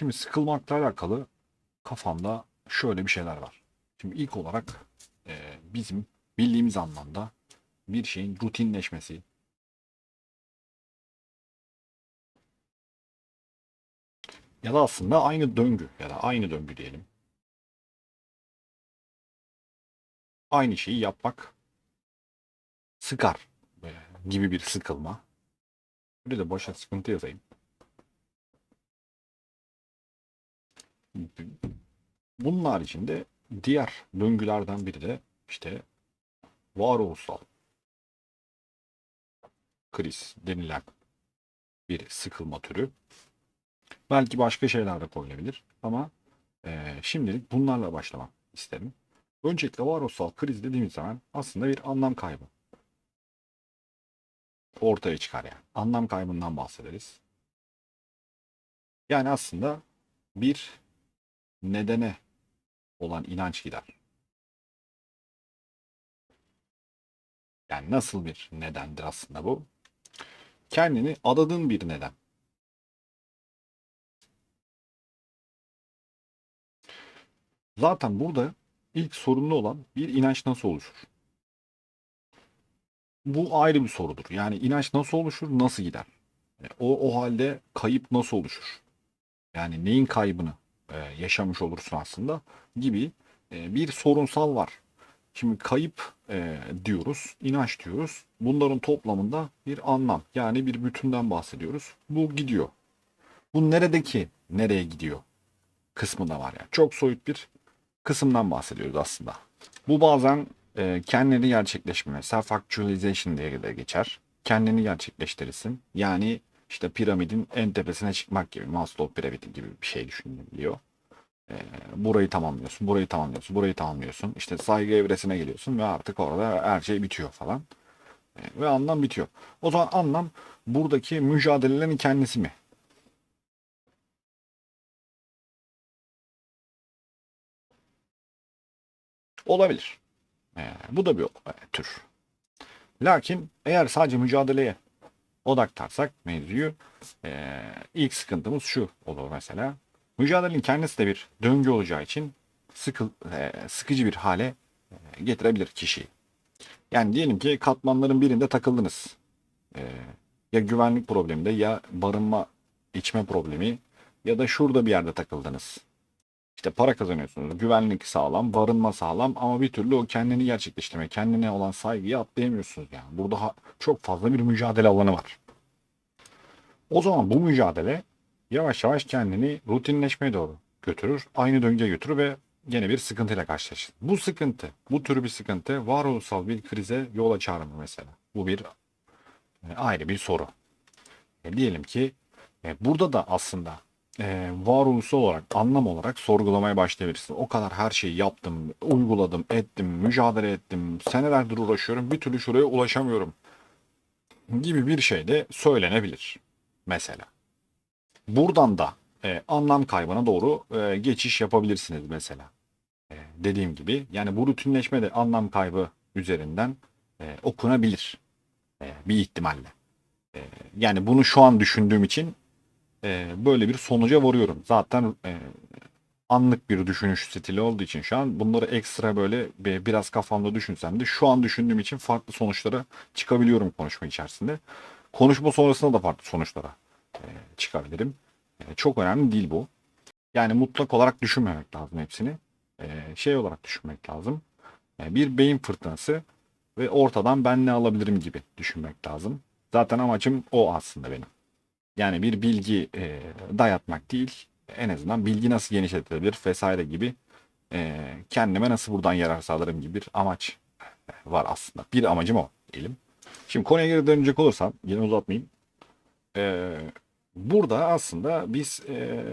Şimdi sıkılmakla alakalı kafamda şöyle bir şeyler var. Şimdi ilk olarak e, bizim bildiğimiz anlamda bir şeyin rutinleşmesi, ya da aslında aynı döngü ya da aynı döngü diyelim. Aynı şeyi yapmak sıkar e, gibi bir sıkılma. Bir de boşa sıkıntı yazayım. Bunun haricinde diğer döngülerden biri de işte varoluşsal kriz denilen bir sıkılma türü. Belki başka şeyler de koyulabilir ama eee, şimdilik bunlarla başlamak isterim. Öncelikle varoluşsal kriz dediğimiz zaman aslında bir anlam kaybı ortaya çıkar yani. Anlam kaybından bahsederiz. Yani aslında bir nedene olan inanç gider. Yani nasıl bir nedendir aslında bu? Kendini adadığın bir neden. Zaten burada ilk sorunlu olan bir inanç nasıl oluşur? Bu ayrı bir sorudur. Yani inanç nasıl oluşur, nasıl gider? E, O, o halde kayıp nasıl oluşur? Yani neyin kaybını yaşamış olursun aslında gibi e, bir sorunsal var. Şimdi kayıp e, diyoruz, inanç diyoruz. Bunların toplamında bir anlam yani bir bütünden bahsediyoruz. Bu gidiyor. Bu neredeki nereye gidiyor kısmı da var yani. Çok soyut bir kısımdan bahsediyoruz aslında. Bu bazen e, kendini gerçekleşme, self-actualization diye de geçer. Kendini gerçekleştirirsin. Yani işte piramidin en tepesine çıkmak gibi, Maslow piramidi gibi bir şey düşünülüyor. E, burayı tamamlıyorsun, burayı tamamlıyorsun, burayı tamamlıyorsun. İşte saygı evresine geliyorsun ve artık orada her şey bitiyor falan. E, ve anlam bitiyor. O zaman anlam buradaki mücadelelerin kendisi mi? Olabilir. Ee, bu da bir e, tür. Lakin eğer sadece mücadeleye odaklarsak mevzuyu e, ilk sıkıntımız şu olur mesela. Mücadelenin kendisi de bir döngü olacağı için sıkı, e, sıkıcı bir hale e, getirebilir kişiyi. Yani diyelim ki katmanların birinde takıldınız. E, ya güvenlik probleminde ya barınma içme problemi ya da şurada bir yerde takıldınız. İşte para kazanıyorsunuz. Güvenlik sağlam, barınma sağlam ama bir türlü o kendini gerçekleştirme, kendine olan saygıyı atlayamıyorsunuz yani. Burada çok fazla bir mücadele alanı var. O zaman bu mücadele yavaş yavaş kendini rutinleşmeye doğru götürür. Aynı döngüye götürür ve gene bir sıkıntıyla karşılaşır. Bu sıkıntı, bu tür bir sıkıntı varoluşsal bir krize yol açar mı mesela? Bu bir e, ayrı bir soru. E, diyelim ki e, burada da aslında e, varoluşsal olarak, anlam olarak sorgulamaya başlayabilirsin. O kadar her şeyi yaptım, uyguladım, ettim, mücadele ettim, senelerdir uğraşıyorum, bir türlü şuraya ulaşamıyorum gibi bir şey de söylenebilir mesela. Buradan da e, anlam kaybına doğru e, geçiş yapabilirsiniz mesela. E, dediğim gibi yani bu rutinleşme de anlam kaybı üzerinden e, okunabilir e, bir ihtimalle. E, yani bunu şu an düşündüğüm için e, böyle bir sonuca varıyorum. Zaten e, anlık bir düşünüş stili olduğu için şu an bunları ekstra böyle bir- biraz kafamda düşünsem de şu an düşündüğüm için farklı sonuçlara çıkabiliyorum konuşma içerisinde. Konuşma sonrasında da farklı sonuçlara e, çıkabilirim. E, çok önemli değil bu. Yani mutlak olarak düşünmemek lazım hepsini. E, şey olarak düşünmek lazım. E, bir beyin fırtınası ve ortadan ben ne alabilirim gibi düşünmek lazım. Zaten amacım o aslında benim. Yani bir bilgi e, dayatmak değil, en azından bilgi nasıl genişletilebilir vesaire gibi e, kendime nasıl buradan yarar sağlarım gibi bir amaç e, var aslında. Bir amacım o diyelim. Şimdi konuya geri dönecek olursam, yine uzatmayayım. E, burada aslında biz e,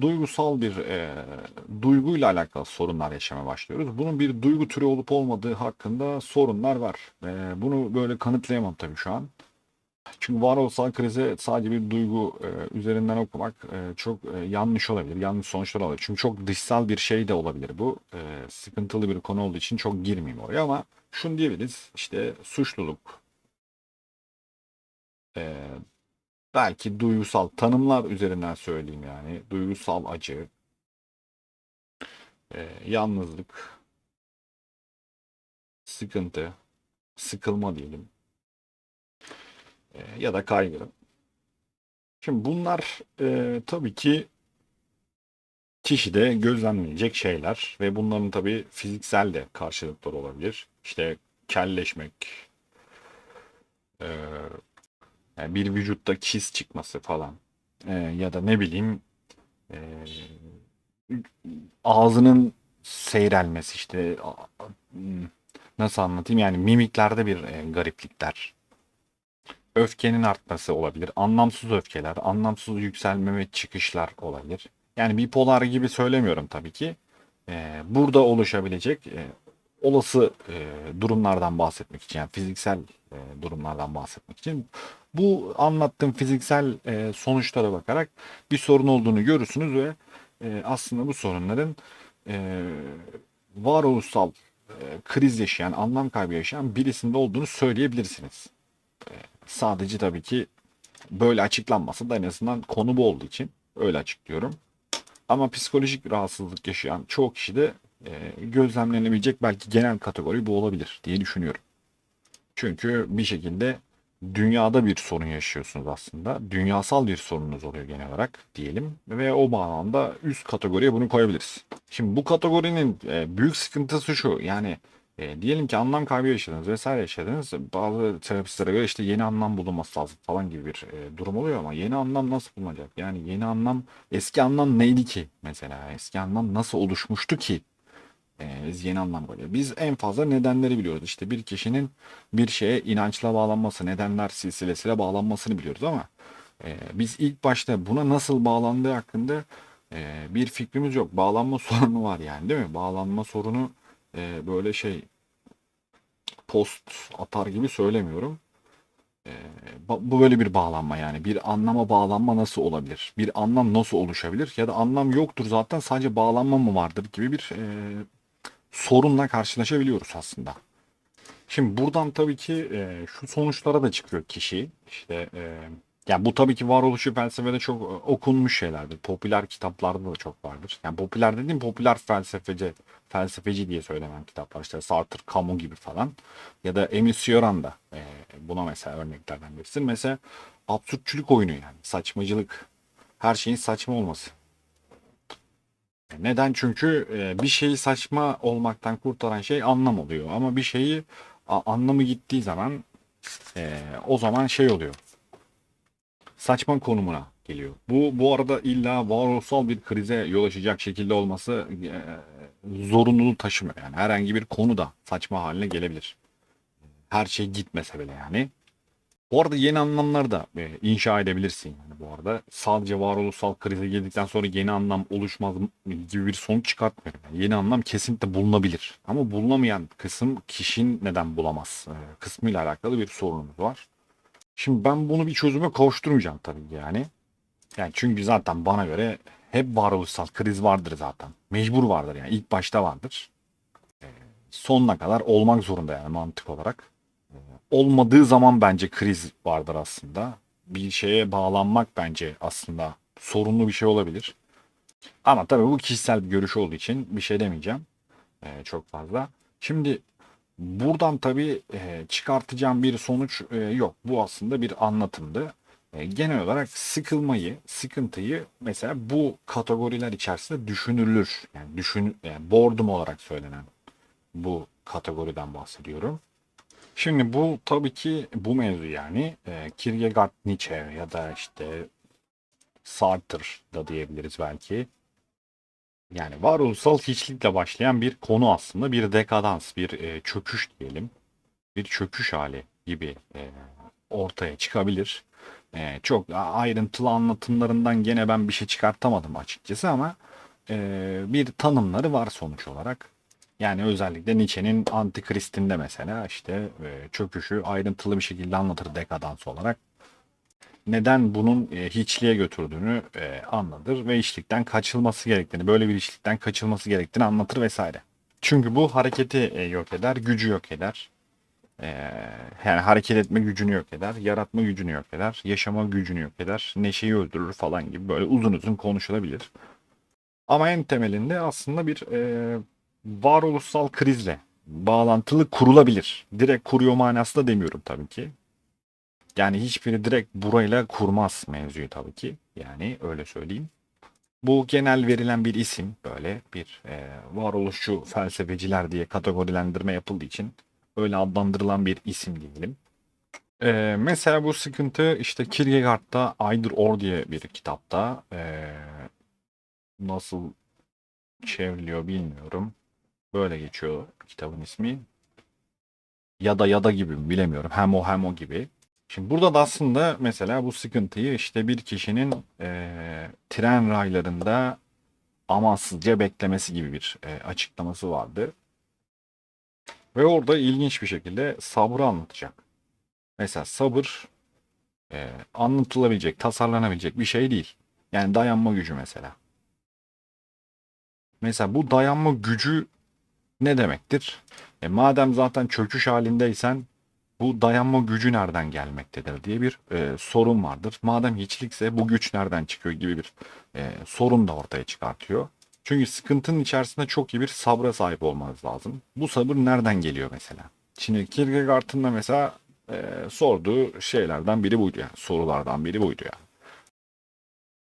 duygusal bir e, duyguyla alakalı sorunlar yaşamaya başlıyoruz. Bunun bir duygu türü olup olmadığı hakkında sorunlar var. E, bunu böyle kanıtlayamam tabii şu an. Çünkü varoluşsal krize sadece bir duygu e, üzerinden okumak e, çok e, yanlış olabilir. Yanlış sonuçlar olabilir. Çünkü çok dışsal bir şey de olabilir bu. E, sıkıntılı bir konu olduğu için çok girmeyeyim oraya ama şunu diyebiliriz. İşte suçluluk, e, belki duygusal tanımlar üzerinden söyleyeyim yani. Duygusal acı, e, yalnızlık, sıkıntı, sıkılma diyelim. E, ya da kaygı. Şimdi bunlar e, tabii ki kişide gözlemlenecek şeyler ve bunların tabii fiziksel de karşılıkları olabilir. İşte kelleşmek, e, yani bir vücutta kis çıkması falan E, ya da ne bileyim e, ağzının seyrelmesi işte hmm, nasıl anlatayım yani mimiklerde bir e, gariplikler. Öfkenin artması olabilir. Anlamsız öfkeler, anlamsız yükselme ve çıkışlar olabilir. Yani bipolar gibi söylemiyorum tabii ki. Ee, burada oluşabilecek e, olası e, durumlardan bahsetmek için, yani fiziksel e, durumlardan bahsetmek için bu anlattığım fiziksel e, sonuçlara bakarak bir sorun olduğunu görürsünüz ve e, aslında bu sorunların e, varoluşsal e, kriz yaşayan, anlam kaybı yaşayan birisinde olduğunu söyleyebilirsiniz. Sadece tabii ki böyle açıklanmasa da en azından konu bu olduğu için öyle açıklıyorum. Ama psikolojik rahatsızlık yaşayan çoğu kişi de e, gözlemlenebilecek belki genel kategori bu olabilir diye düşünüyorum. Çünkü bir şekilde dünyada bir sorun yaşıyorsunuz aslında. Dünyasal bir sorununuz oluyor genel olarak diyelim. Ve o bağlamda üst kategoriye bunu koyabiliriz. Şimdi bu kategorinin e, büyük sıkıntısı şu. Yani e, diyelim ki anlam kaybı yaşadınız vesaire yaşadınız. Bazı terapistlere göre işte yeni anlam bulunması lazım falan gibi bir e, durum oluyor ama yeni anlam nasıl bulunacak? Yani yeni anlam eski anlam neydi ki mesela? Eski anlam nasıl oluşmuştu ki? E, biz yeni anlam koyuyoruz. Biz en fazla nedenleri biliyoruz. İşte bir kişinin bir şeye inançla bağlanması, nedenler silsilesiyle bağlanmasını biliyoruz ama e, biz ilk başta buna nasıl bağlandığı hakkında e, bir fikrimiz yok. Bağlanma sorunu var yani değil mi? Bağlanma sorunu e, böyle şey post atar gibi söylemiyorum. E, bu böyle bir bağlanma yani. Bir anlama bağlanma nasıl olabilir? Bir anlam nasıl oluşabilir? Ya da anlam yoktur zaten sadece bağlanma mı vardır gibi bir e, sorunla karşılaşabiliyoruz aslında. Şimdi buradan tabii ki e, şu sonuçlara da çıkıyor kişi. İşte e, yani bu tabii ki varoluşu felsefede çok e, okunmuş şeylerdir. Popüler kitaplarda da çok vardır. Yani popüler dediğim popüler felsefeci, felsefeci diye söylenen kitaplar. İşte Sartre, Camus gibi falan. Ya da Emile Cioran da e, buna mesela örneklerden birisi. Mesela absürtçülük oyunu yani. Saçmacılık. Her şeyin saçma olması. Neden? Çünkü e, bir şeyi saçma olmaktan kurtaran şey anlam oluyor. Ama bir şeyi anlamı gittiği zaman e, o zaman şey oluyor. Saçma konumuna geliyor. Bu bu arada illa varoluşsal bir krize yol açacak şekilde olması e, zorunluluğu taşımıyor. Yani herhangi bir konu da saçma haline gelebilir. Her şey gitmese bile yani. Bu arada yeni anlamlar da e, inşa edebilirsin yani bu arada. Sadece varoluşsal krize girdikten sonra yeni anlam oluşmaz gibi bir sonuç çıkartmıyorum. Yani yeni anlam kesinlikle bulunabilir. Ama bulunamayan kısım kişinin neden bulamaz e, kısmıyla alakalı bir sorunumuz var. Şimdi ben bunu bir çözüme kavuşturmayacağım tabii yani. Yani çünkü zaten bana göre hep varoluşsal kriz vardır zaten. Mecbur vardır yani ilk başta vardır. E, sonuna kadar olmak zorunda yani mantık olarak olmadığı zaman bence kriz vardır aslında. Bir şeye bağlanmak bence aslında sorunlu bir şey olabilir. Ama tabii bu kişisel bir görüş olduğu için bir şey demeyeceğim. Ee, çok fazla. Şimdi buradan tabii e, çıkartacağım bir sonuç e, yok. Bu aslında bir anlatımdı. E, genel olarak sıkılmayı, sıkıntıyı mesela bu kategoriler içerisinde düşünülür. Yani düşün, yani boredom olarak söylenen bu kategoriden bahsediyorum. Şimdi bu tabii ki bu mevzu yani e, Kierkegaard, Nietzsche ya da işte Sartre da diyebiliriz belki. Yani varoluşsal hiçlikle başlayan bir konu aslında bir dekadans, bir e, çöküş diyelim. Bir çöküş hali gibi e, ortaya çıkabilir. E, çok ayrıntılı anlatımlarından gene ben bir şey çıkartamadım açıkçası ama e, bir tanımları var sonuç olarak. Yani özellikle Nietzsche'nin Antikrist'inde mesela işte e, çöküşü ayrıntılı bir şekilde anlatır dekadans olarak. Neden bunun e, hiçliğe götürdüğünü e, anlatır ve işlikten kaçılması gerektiğini, böyle bir işlikten kaçılması gerektiğini anlatır vesaire. Çünkü bu hareketi e, yok eder, gücü yok eder. Yani hareket etme gücünü yok eder, yaratma gücünü yok eder, yaşama gücünü yok eder, neşeyi öldürür falan gibi böyle uzun uzun konuşulabilir. Ama en temelinde aslında bir e, varoluşsal krizle bağlantılı kurulabilir. Direkt kuruyor manası da demiyorum tabii ki. Yani hiçbiri direkt burayla kurmaz mevzuyu tabii ki. Yani öyle söyleyeyim. Bu genel verilen bir isim böyle bir e, varoluşçu felsefeciler diye kategorilendirme yapıldığı için öyle adlandırılan bir isim diyelim. E, mesela bu sıkıntı işte Kierkegaard'da Either Or diye bir kitapta e, nasıl çevriliyor bilmiyorum. Böyle geçiyor kitabın ismi. Ya da ya da gibi mi bilemiyorum. Hem o hem o gibi. Şimdi burada da aslında mesela bu sıkıntıyı işte bir kişinin eee, tren raylarında amansızca beklemesi gibi bir eee, açıklaması vardı. Ve orada ilginç bir şekilde sabrı anlatacak. Mesela sabır eee, anlatılabilecek, tasarlanabilecek bir şey değil. Yani dayanma gücü mesela. Mesela bu dayanma gücü ne demektir? E madem zaten çöküş halindeysen bu dayanma gücü nereden gelmektedir diye bir e, sorun vardır. Madem hiçlikse bu güç nereden çıkıyor gibi bir e, sorun da ortaya çıkartıyor. Çünkü sıkıntının içerisinde çok iyi bir sabra sahip olmanız lazım. Bu sabır nereden geliyor mesela? Şimdi Kierkegaard'ın da mesela e, sorduğu şeylerden biri buydu yani sorulardan biri buydu yani.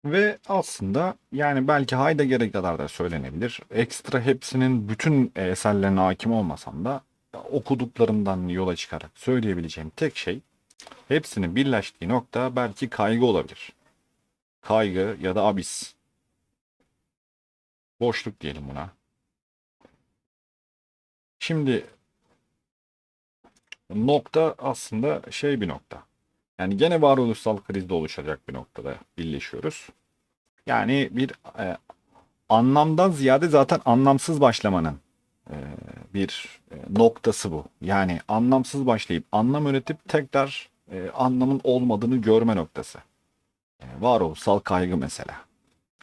Ve aslında yani belki Heidegger'e kadar da söylenebilir. Ekstra hepsinin bütün eserlerine hakim olmasam da okuduklarımdan yola çıkarak söyleyebileceğim tek şey hepsinin birleştiği nokta belki kaygı olabilir. Kaygı ya da abis. Boşluk diyelim buna. Şimdi nokta aslında şey bir nokta. Yani gene varoluşsal krizde oluşacak bir noktada birleşiyoruz. Yani bir e, anlamdan ziyade zaten anlamsız başlamanın bir e, noktası bu. Yani anlamsız başlayıp anlam üretip tekrar e, anlamın olmadığını görme noktası. E, varoluşsal kaygı mesela.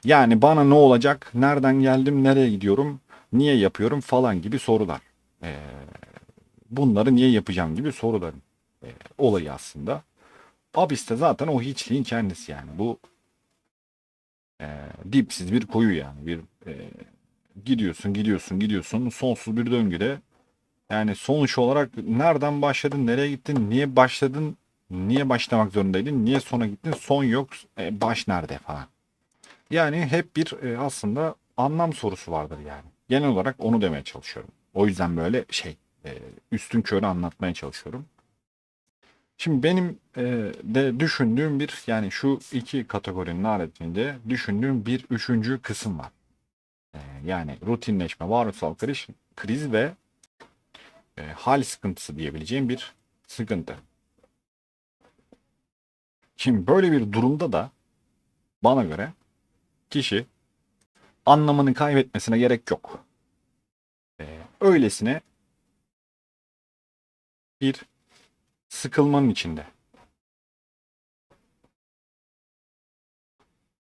Yani bana ne olacak, nereden geldim, nereye gidiyorum, niye yapıyorum falan gibi sorular. E, bunları niye yapacağım gibi soruların e, olayı aslında. Abis de zaten o hiçliğin kendisi yani. Bu e, dipsiz bir koyu yani. Bir e, gidiyorsun, gidiyorsun, gidiyorsun. Sonsuz bir döngüde. Yani sonuç olarak nereden başladın, nereye gittin, niye başladın, niye başlamak zorundaydın, niye sona gittin, son yok, e, baş nerede falan. Yani hep bir e, aslında anlam sorusu vardır yani. Genel olarak onu demeye çalışıyorum. O yüzden böyle şey e, üstün körü anlatmaya çalışıyorum. Şimdi benim de düşündüğüm bir yani şu iki kategorinin haricinde düşündüğüm bir üçüncü kısım var. Yani rutinleşme, varoluşsal kriz, kriz ve e, hal sıkıntısı diyebileceğim bir sıkıntı. Şimdi böyle bir durumda da bana göre kişi anlamını kaybetmesine gerek yok. E, öylesine bir sıkılmanın içinde.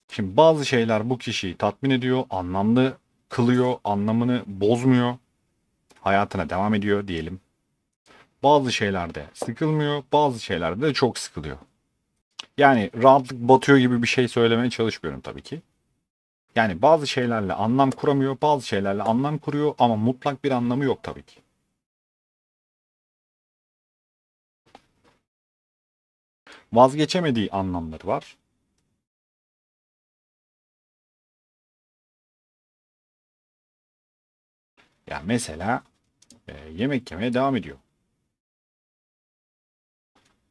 Şimdi bazı şeyler bu kişiyi tatmin ediyor, anlamlı kılıyor, anlamını bozmuyor. Hayatına devam ediyor diyelim. Bazı şeylerde sıkılmıyor, bazı şeylerde de çok sıkılıyor. Yani rahatlık batıyor gibi bir şey söylemeye çalışmıyorum tabii ki. Yani bazı şeylerle anlam kuramıyor, bazı şeylerle anlam kuruyor ama mutlak bir anlamı yok tabii ki. Vazgeçemediği anlamları var. Ya mesela e, yemek yemeye devam ediyor.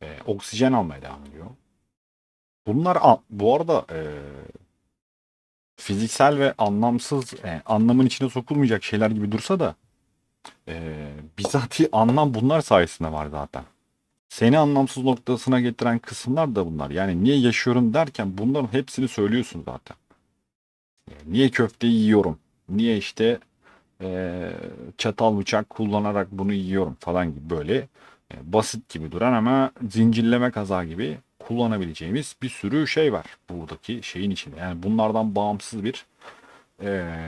E, oksijen almaya devam ediyor. Bunlar bu arada e, fiziksel ve anlamsız e, anlamın içine sokulmayacak şeyler gibi dursa da e, bizatihi anlam bunlar sayesinde var zaten. Seni anlamsız noktasına getiren kısımlar da bunlar. Yani niye yaşıyorum derken bunların hepsini söylüyorsun zaten. E, Niye köfte yiyorum? Niye işte e, çatal bıçak kullanarak bunu yiyorum falan gibi böyle e, basit gibi duran ama zincirleme kaza gibi kullanabileceğimiz bir sürü şey var buradaki şeyin içinde. Yani bunlardan bağımsız bir e,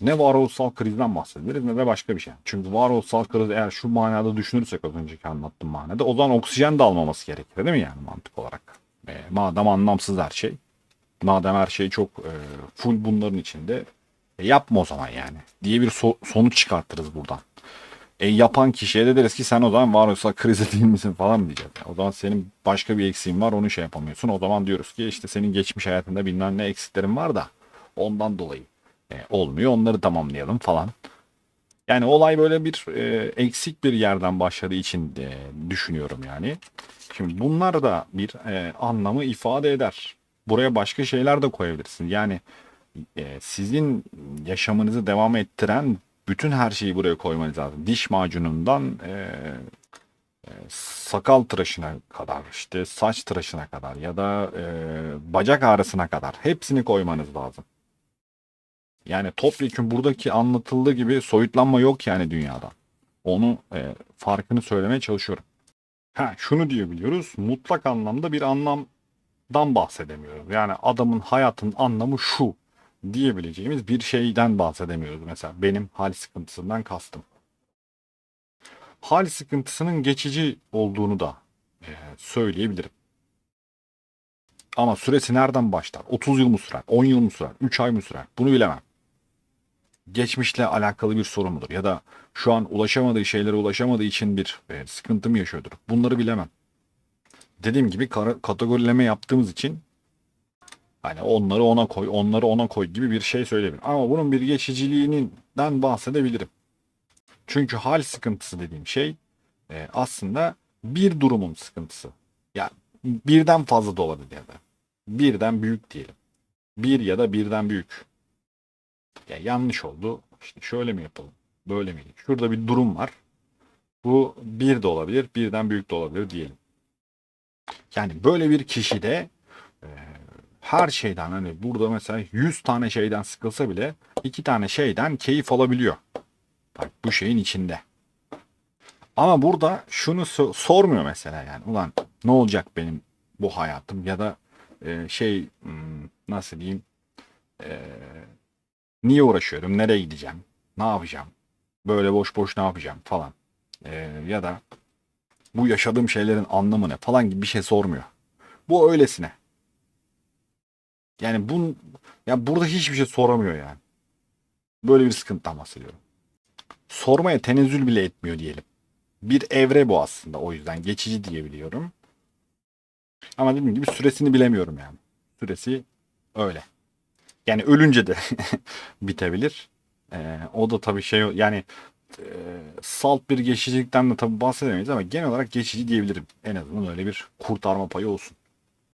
ne varoluşsal krizden bahsederiz ne de başka bir şey. Çünkü varoluşsal kriz eğer şu manada düşünürsek az önceki anlattığım manada o zaman oksijen de almaması gerekir değil mi yani mantık olarak? E, madem anlamsız her şey. Madem her şey çok e, full bunların içinde e, yapma o zaman yani diye bir so- sonuç çıkartırız buradan. E, yapan kişiye de deriz ki sen o zaman varoluşsal krize değil misin falan diyeceğiz. Yani o zaman senin başka bir eksiğin var onu şey yapamıyorsun. O zaman diyoruz ki işte senin geçmiş hayatında bilmem ne eksiklerin var da ondan dolayı e, olmuyor. Onları tamamlayalım falan. Yani olay böyle bir e, eksik bir yerden başladığı için e, düşünüyorum yani. Şimdi bunlar da bir e, anlamı ifade eder. Buraya başka şeyler de koyabilirsin. Yani sizin yaşamınızı devam ettiren bütün her şeyi buraya koymanız lazım. Diş macunundan e, e, sakal tıraşına kadar, işte saç tıraşına kadar ya da e, bacak ağrısına kadar hepsini koymanız lazım. Yani topyekun buradaki anlatıldığı gibi soyutlanma yok yani dünyada. Onu e, farkını söylemeye çalışıyorum. Ha şunu diyebiliyoruz. Mutlak anlamda bir anlamdan bahsedemiyoruz. Yani adamın hayatın anlamı şu diyebileceğimiz bir şeyden bahsedemiyoruz. Mesela benim hal sıkıntısından kastım. Hal sıkıntısının geçici olduğunu da e, söyleyebilirim. Ama süresi nereden başlar? 30 yıl mı sürer? 10 yıl mı sürer? 3 ay mı sürer? Bunu bilemem. Geçmişle alakalı bir sorun mudur? Ya da şu an ulaşamadığı şeylere ulaşamadığı için bir e, sıkıntı mı yaşıyordur? Bunları bilemem. Dediğim gibi kategorileme yaptığımız için Hani onları ona koy, onları ona koy gibi bir şey söyleyebilirim. Ama bunun bir geçiciliğinden bahsedebilirim. Çünkü hal sıkıntısı dediğim şey e, aslında bir durumun sıkıntısı. Ya birden fazla da olabilir ya da birden büyük diyelim. Bir ya da birden büyük. Ya yanlış oldu. İşte şöyle mi yapalım? Böyle mi? Şurada bir durum var. Bu bir de olabilir, birden büyük de olabilir diyelim. Yani böyle bir kişide e, her şeyden hani burada mesela 100 tane şeyden sıkılsa bile iki tane şeyden keyif alabiliyor. Bak bu şeyin içinde. Ama burada şunu so- sormuyor mesela yani ulan ne olacak benim bu hayatım ya da e, şey hmm, nasıl diyeyim e, niye uğraşıyorum nereye gideceğim ne yapacağım böyle boş boş ne yapacağım falan E, ya da bu yaşadığım şeylerin anlamı ne falan gibi bir şey sormuyor. Bu öylesine. Yani bun ya burada hiçbir şey soramıyor yani. Böyle bir sıkıntıdan bahsediyorum. Sormaya tenezzül bile etmiyor diyelim. Bir evre bu aslında o yüzden geçici diyebiliyorum. Ama dediğim gibi süresini bilemiyorum yani. Süresi öyle. Yani ölünce de bitebilir. Ee, o da tabii şey yani e, salt bir geçicilikten de tabii bahsedemeyiz ama genel olarak geçici diyebilirim. En azından öyle bir kurtarma payı olsun.